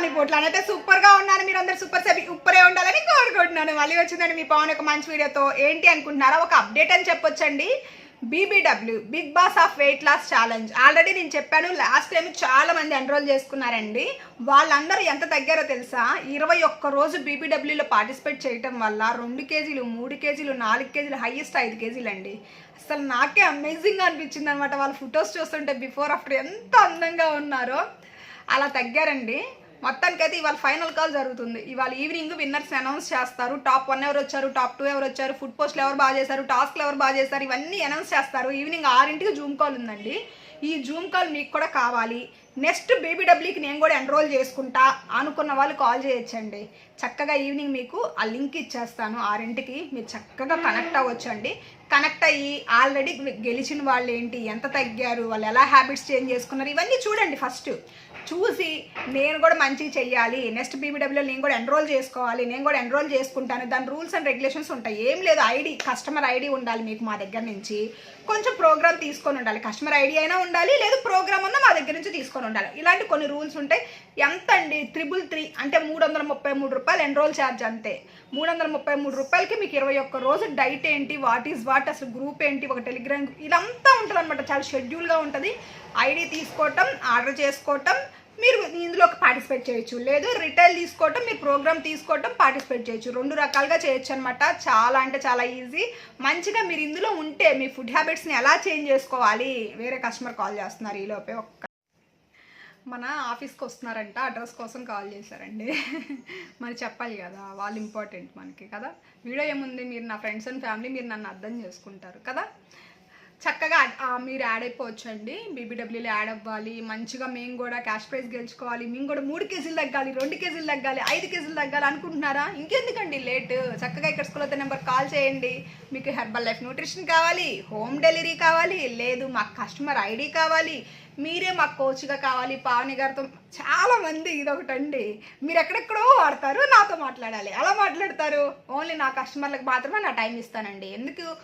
పావని పోట్లాన్ అయితే సూపర్గా ఉన్నాను మీరు అందరు సూపర్ సెబి ఉప్పరే ఉండాలని కోరుకుంటున్నాను. మళ్ళీ వచ్చిందండి మీ పవన్ ఒక మంచి వీడియోతో. ఏంటి అనుకుంటున్నారా? ఒక అప్డేట్ అని చెప్పొచ్చండి. BBW big boss of weight loss challenge already నేను చెప్పాను లాస్ట్ టైం చాలా మంది ఎన్రోల్ చేసుకున్నారండి. వాళ్ళందరూ ఎంత తగ్గారో తెలుసా? ఇరవై ఒక్క రోజు బీబీడబ్ల్యూలో పార్టిసిపేట్ చేయటం వల్ల రెండు కేజీలు మూడు కేజీలు నాలుగు కేజీలు హైయెస్ట్ ఐదు కేజీలు అండి అసలు నాకే అమేజింగ్ అనిపించింది అనమాట వాళ్ళ ఫొటోస్ చూస్తుంటే బిఫోర్ ఆఫ్టర్ ఎంత అందంగా ఉన్నారో. అలా తగ్గారండి. మొత్తానికైతే ఇవాళ ఫైనల్ కాల్ జరుగుతుంది. ఇవాళ ఈవినింగ్ విన్నర్స్ అనౌన్స్ చేస్తారు. టాప్ వన్ ఎవరు వచ్చారు? టాప్ టూ ఎవరు వచ్చారు? ఫుడ్ పోస్ట్లు ఎవరు బాగా చేశారు? టాస్క్లు ఎవరు బాగా చేశారు? ఇవన్నీ అనౌన్స్ చేస్తారు. ఈవినింగ్ ఆరింటికి జూమ్ కాల్ ఉందండి. ఈ జూమ్ కాల్ మీకు కూడా కావాలి. నెక్స్ట్ బేబీ డబ్ల్యూకి నేను కూడా ఎన్రోల్ చేసుకుంటా అనుకున్న వాళ్ళు కాల్ చేయొచ్చండి. చక్కగా ఈవినింగ్ మీకు ఆ లింక్ ఇచ్చేస్తాను. ఆరింటికి మీరు చక్కగా కనెక్ట్ అవ్వచ్చండి. కనెక్ట్ అయ్యి ఆల్రెడీ గెలిచిన వాళ్ళు ఏంటి? ఎంత తగ్గారు? వాళ్ళు ఎలా హ్యాబిట్స్ చేంజ్ చేసుకున్నారు? ఇవన్నీ చూడండి ఫస్ట్ చూసి నేను కూడా మంచిగా చెయ్యాలి. నెక్స్ట్ బీబీడబ్ల్యూలో నేను కూడా ఎన్రోల్ చేసుకోవాలి. నేను కూడా ఎన్రోల్ చేసుకుంటాను. దాని రూల్స్ అండ్ రెగ్యులేషన్స్ ఉంటాయి. ఏం లేదు. ఐడి కస్టమర్ ఐడి ఉండాలి మీకు మా దగ్గర నుంచి. కొంచెం ప్రోగ్రామ్ తీసుకొని ఉండాలి. కస్టమర్ ఐడి అయినా ఉండాలి లేదు ప్రోగ్రామ్ అన్నా మా దగ్గర నుంచి తీసుకొని ఉండాలి. ఇలాంటి కొన్ని రూల్స్ ఉంటాయి. ఎంత అండి? త్రిబుల్ త్రీ అంటే మూడు వందల ముప్పై మూడు రూపాయలు ఎన్రోల్ ఛార్జ్ అంతే. మూడు వందల ముప్పై మూడు రూపాయలకి మీకు ఇరవై ఒక్క రోజు డైట్ ఏంటి వాట్ ఈస్ వాట్ అసలు గ్రూప్ ఏంటి ఒక టెలిగ్రామ్ ఇదంతా ఉంటుంది అనమాట చాలా షెడ్యూల్గా ఉంటుంది. ఐడి తీసుకోవటం ఆర్డర్ చేసుకోవటం మీరు ఇందులోకి పార్టిసిపేట్ చేయొచ్చు. లేదు రిటైల్ తీసుకోవటం మీరు ప్రోగ్రామ్ తీసుకోవటం పార్టిసిపేట్ చేయొచ్చు. రెండు రకాలుగా చేయొచ్చు అనమాట చాలా అంటే చాలా ఈజీ మంచిగా మీరు ఇందులో ఉంటే మీ ఫుడ్ హ్యాబిట్స్ని ఎలా చేంజ్ చేసుకోవాలి? వేరే కస్టమర్ కాల్ చేస్తున్నారు ఈలోపే ఒక్క మన ఆఫీస్కి వస్తున్నారంట అడ్రస్ కోసం కాల్ చేశారండి. మరి చెప్పాలి కదా వాళ్ళు ఇంపార్టెంట్ మనకి కదా. వీడియో ఏముంది? మీరు నా ఫ్రెండ్స్ అండ్ ఫ్యామిలీ మీరు నన్ను అర్థం చేసుకుంటారు కదా. చక్కగా మీరు యాడ్ అయిపోవచ్చు అండి బీబీడబ్ల్యూలో యాడ్ అవ్వాలి. మంచిగా మేము కూడా క్యాష్ ప్రైజ్ గెలుచుకోవాలి. మేము కూడా మూడు కేజీలు తగ్గాలి రెండు కేజీలు తగ్గాలి ఐదు కేజీలు తగ్గాలి అనుకుంటున్నారా? ఇంకెందుకండి లేట్? చక్కగా ఇక్కడ స్కూల్ నెంబర్ కాల్ చేయండి. మీకు హెర్బల్ లైఫ్ న్యూట్రిషన్ కావాలి హోమ్ డెలివరీ కావాలి లేదు మాకు కస్టమర్ ఐడి కావాలి మీరే మాకు కోచ్గా కావాలి. పావని గారితో చాలా మంది ఇదొకటండి. మీరు ఎక్కడెక్కడో వాడతారు నాతో మాట్లాడాలి. అలా మాట్లాడతారు. ఓన్లీ నా కస్టమర్లకు మాత్రమే నా టైం ఇస్తానండి. ఎందుకు?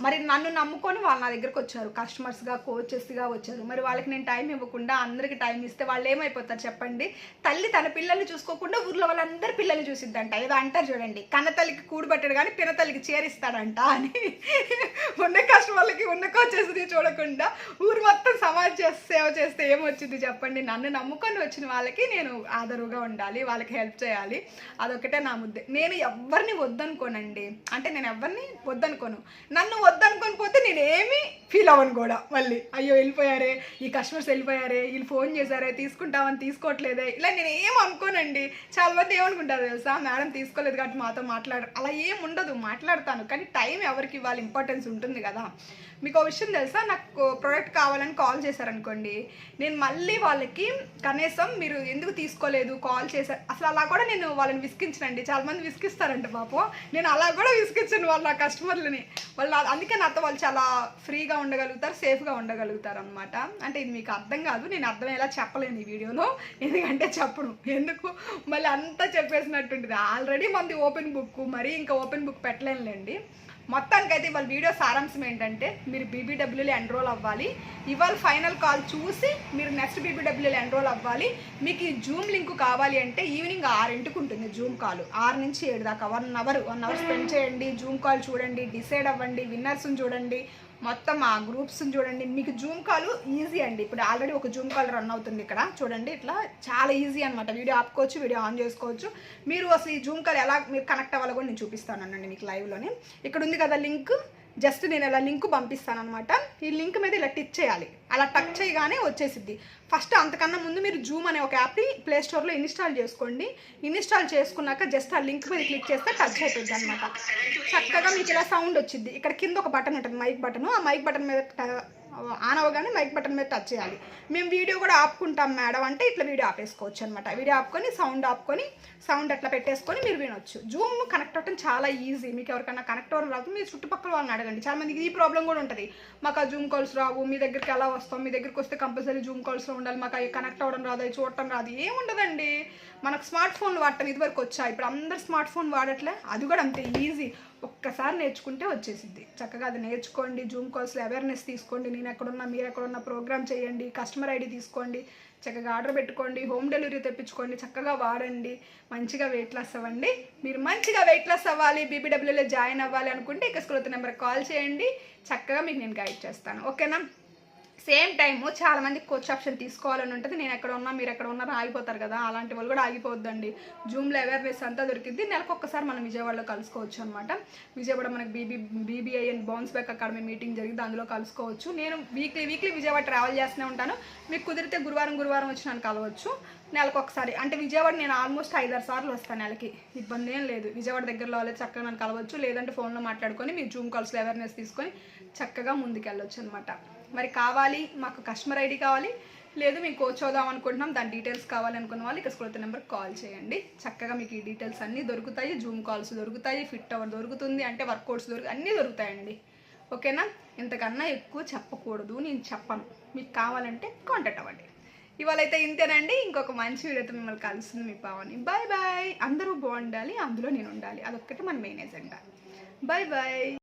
మరి నన్ను నమ్ముకొని వాళ్ళు నా దగ్గరకు వచ్చారు. కస్టమర్స్గా కోచెస్గా వచ్చారు. మరి వాళ్ళకి నేను టైం ఇవ్వకుండా అందరికి టైం ఇస్తే వాళ్ళు ఏమైపోతారు చెప్పండి? తల్లి తన పిల్లల్ని చూసుకోకుండా ఊర్లో వాళ్ళందరి పిల్లల్ని చూసిద్దంట. ఏదో అంటారు చూడండి. కన్నతల్లికి కూడు పెట్టడు కానీ పినతల్లికి చేరిస్తాడంట అని. ఉన్న కస్టమర్లకి ఉన్న కోచెస్ని చూడకుండా ఊరు మొత్తం సమాజ్ చేస్తే సేవ చేస్తే ఏమొచ్చింది చెప్పండి? నన్ను నమ్ముకొని వచ్చిన వాళ్ళకి నేను ఆదరుగా ఉండాలి వాళ్ళకి హెల్ప్ చేయాలి. అదొకటే నా ముద్దే. నేను ఎవరిని వద్దనుకోనండి. అంటే నేను ఎవరిని వద్దనుకోను. నన్ను వద్దనుకొని పోతే నేనేమి ఫీల్ అవ్వను కూడా మళ్ళీ. అయ్యో వెళ్ళిపోయారే ఈ కస్టమర్స్ వెళ్ళిపోయారే వీళ్ళు ఫోన్ చేశారే తీసుకుంటామని తీసుకోవట్లేదే. ఇలా నేను ఏం అనుకోనండి. చాలా మంది ఏమనుకుంటారు తెలుసా? మేడం తీసుకోలేదు కాబట్టి మాతో మాట్లాడరు. అలా ఏం ఉండదు మాట్లాడతాను. కానీ టైం ఎవరికి ఇవ్వాలి? ఇంపార్టెన్స్ ఉంటుంది కదా. మీకు ఒక విషయం తెలుసా? నాకు ప్రోడక్ట్ కావాలని కాల్ చేశారనుకోండి. నేను మళ్ళీ వాళ్ళకి కనీసం మీరు ఎందుకు తీసుకోలేదు కాల్ చేశారు? అసలు అలా కూడా నేను వాళ్ళని విసిగించనండి. చాలా మంది విసిగిస్తారంట పాపం నేను అలా కూడా విసిగించను వాళ్ళ కస్టమర్లని. వాళ్ళు అందుకే నాతో వాళ్ళు చాలా ఫ్రీగా ఉండగలుగుతారు సేఫ్గా ఉండగలుగుతారు అనమాట అంటే ఇది మీకు అర్థం కాదు. నేను అర్థమయ్యేలా చెప్పలేను ఈ వీడియోలో. ఎందుకంటే చెప్పను. ఎందుకు? మళ్ళీ అంతా చెప్పేసినట్టుంటుంది. ఆల్రెడీ మంది ఓపెన్ బుక్ మరీ ఇంకా ఓపెన్ బుక్ పెట్టలేనులేండి. మొత్తానికైతే ఇవాళ వీడియో సారాంశం ఏంటంటే మీరు బీబీడబ్ల్యూలో ఎన్రోల్ అవ్వాలి. ఇవాళ ఫైనల్ కాల్ చూసి మీరు నెక్స్ట్ బీబీడబ్ల్యూలో ఎన్రోల్ అవ్వాలి. మీకు ఈ జూమ్ లింక్ కావాలి అంటే ఈవినింగ్ ఆరింటికి ఉంటుంది జూమ్ కాల్ ఆరు నుంచి ఏడు దాకా. One hour one hour spend చేయండి. జూమ్ కాల్ చూడండి డిసైడ్ అవ్వండి విన్నర్స్ని చూడండి. మొత్తం ఆ గ్రూప్స్ని చూడండి. మీకు జూమ్ కాల్ ఈజీ అండి. ఇప్పుడు ఆల్రెడీ ఒక జూమ్ కాల్ రన్ అవుతుంది ఇక్కడ. చూడండి ఇట్లా చాలా ఈజీ అనమాట వీడియో ఆపుకోవచ్చు వీడియో ఆన్ చేసుకోవచ్చు. మీరు అసలు ఈ జూమ్ కాల్ ఎలా మీరు కనెక్ట్ అవ్వాలో కూడా నేను చూపిస్తాను అనండి మీకు లైవ్లోనే ఇక్కడ ఉంది కదా లింక్. జస్ట్ నేను ఇలా లింక్ పంపిస్తాను అనమాట ఈ లింక్ మీద ఇలా టచ్ చేయాలి. అలా టచ్ చేయగానే వచ్చేసిద్ది. ఫస్ట్ అంతకన్నా ముందు మీరు జూమ్ అనే ఒక యాప్ని ప్లే స్టోర్లో ఇన్స్టాల్ చేసుకోండి. ఇన్స్టాల్ చేసుకున్నాక జస్ట్ ఆ లింక్ మీద క్లిక్ చేస్తే టచ్ అయిపోద్ది అనమాట చక్కగా మీకు ఇలా సౌండ్ వచ్చింది ఇక్కడ కింద ఒక బటన్ ఉంటుంది మైక్ బటన్. ఆ మైక్ బటన్ మీద ఆన్ అవ్వగానే మైక్ బటన్ మీద టచ్ చేయాలి. మేము వీడియో కూడా ఆపుకుంటాం మేడం అంటే ఇట్లా వీడియో ఆపేసుకోవచ్చు అనమాట వీడియో ఆపుకొని సౌండ్ ఆపుకొని సౌండ్ అట్లా పెట్టేసుకొని మీరు వినొచ్చు. జూమ్ కనెక్ట్ అవ్వడం చాలా ఈజీ. మీకు ఎవరికైనా కనెక్ట్ అవ్వడం రాదు మీరు చుట్టుపక్కల వాళ్ళని అడగండి. చాలా మందికి ఈ ప్రాబ్లం కూడా ఉంటుంది. మాకు ఆ జూమ్ కాల్స్ రావు మీ దగ్గరికి ఎలా వస్తాం మీ దగ్గరికి వస్తే కంపల్సరీ జూమ్ కాల్స్లో ఉండాలి. మాకు అవి కనెక్ట్ అవ్వడం రాదు అవి చూడటం రాదు. ఏముండదండి మనకు స్మార్ట్ ఫోన్లు వాడటం ఇదివరకు వచ్చా ఇప్పుడు అందరు స్మార్ట్ ఫోన్ వాడట్లే. అది కూడా అంతే ఈజీ. ఒక్కసారి నేర్చుకుంటే వచ్చేసింది చక్కగా అది నేర్చుకోండి జూమ్ కాల్స్లో అవేర్నెస్ తీసుకోండి నేను ఎక్కడున్నా మీరు ఎక్కడున్నా ప్రోగ్రామ్ చేయండి కస్టమర్ ఐడి తీసుకోండి చక్కగా ఆర్డర్ పెట్టుకోండి హోమ్ డెలివరీ తెప్పించుకోండి చక్కగా వాడండి మంచిగా వెయిట్ లాస్ అవ్వండి. మీరు మంచిగా వెయిట్ లాస్ అవ్వాలి బీబీడబ్ల్యూలో జాయిన్ అవ్వాలి అనుకుంటే ఇక స్కూల్ నెంబర్ కాల్ చేయండి చక్కగా మీకు నేను గైడ్ చేస్తాను. ఓకేనా సేమ్ టైమ్ చాలా మంది కోచ్ ఆప్షన్ తీసుకోవాలని ఉంటుంది. నేను ఎక్కడ ఉన్నా మీరు ఎక్కడ ఉన్నారో ఆగిపోతారు కదా. అలాంటి వాళ్ళు కూడా ఆగిపోద్దండి జూమ్లో అవేర్నెస్ అంతా దొరికింది నెలకొకసారి మనం విజయవాడలో కలుసుకోవచ్చు అనమాట విజయవాడ మనకి BB BBI and bounce back academy meeting జరిగింది అందులో కలుసుకోవచ్చు. నేను వీక్లీ వీక్లీ విజయవాడ ట్రావెల్ చేస్తూనే ఉంటాను. మీకు కుదిరితే గురువారం గురువారం వచ్చి నన్ను కలవచ్చు. నెలకు ఒకసారి అంటే విజయవాడ నేను ఆల్మోస్ట్ ఐదారు సార్లు వస్తాను నెలకి. ఇబ్బంది ఏం లేదు. విజయవాడ దగ్గరలో వాళ్ళే చక్కగా నన్ను కలవచ్చు. లేదంటే ఫోన్లో మాట్లాడుకొని మీరు జూమ్ కాల్స్లో అవేర్నెస్ తీసుకొని చక్కగా ముందుకెళ్ళొచ్చు అనమాట మరి కావాలి మాకు కస్టమర్ ఐడి కావాలి లేదు మేము కోచ్ అవుదాం అనుకుంటున్నాం దాని డీటెయిల్స్ కావాలి అనుకున్న వాళ్ళు ఇక్కడ స్కూల్ నెంబర్కి కాల్ చేయండి. చక్కగా మీకు ఈ డీటెయిల్స్ అన్నీ దొరుకుతాయి జూమ్ కాల్స్ దొరుకుతాయి ఫిట్ అవర్ దొరుకుతుంది అంటే వర్కౌట్స్ దొరుకు అన్నీ దొరుకుతాయండి. ఓకేనా? ఇంతకన్నా ఎక్కువ చెప్పకూడదు నేను చెప్పను. మీకు కావాలంటే కాంటాక్ట్ అవ్వండి. ఇవాళ అయితే ఇంతేనండి. ఇంకొక మంచి వీడియోతో మిమ్మల్ని కలుస్తుంది మీ పావని. బాయ్ బాయ్ అందరూ బాగుండాలి అందులో నేను ఉండాలి. అదొక్కటి మన మెయిన్ ఎజెండా బాయ్ బాయ్